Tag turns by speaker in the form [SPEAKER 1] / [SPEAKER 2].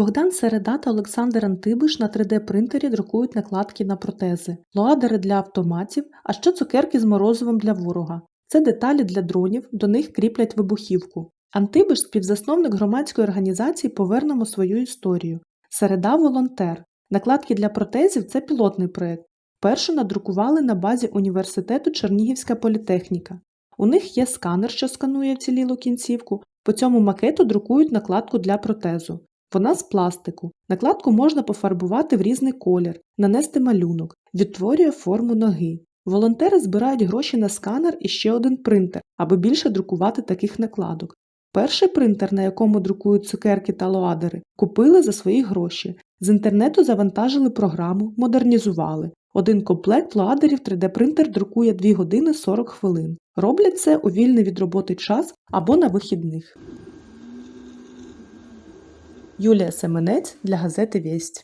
[SPEAKER 1] Богдан Середа та Олександр Антибиш на 3D-принтері друкують накладки на протези, лоадери для автоматів, а ще цукерки з морозивом для ворога. Це деталі для дронів, до них кріплять вибухівку. Антибиш – співзасновник громадської організації «Повернемо свою історію». Середа – волонтер. Накладки для протезів – це пілотний проєкт. Першу надрукували на базі університету Чернігівська політехніка. У них є сканер, що сканує вцілілу кінцівку. По цьому макету друкують накладку для протезу. Вона з пластику. Накладку можна пофарбувати в різний колір, нанести малюнок, відтворює форму ноги. Волонтери збирають гроші на сканер і ще один принтер, аби більше друкувати таких накладок. Перший принтер, на якому друкують цукерки та лоадери, купили за свої гроші. З інтернету завантажили програму, модернізували. Один комплект лоадерів 3D-принтер друкує 2 години 40 хвилин. Роблять це у вільний від роботи час або на вихідних. Юлія Семенець для газети Вість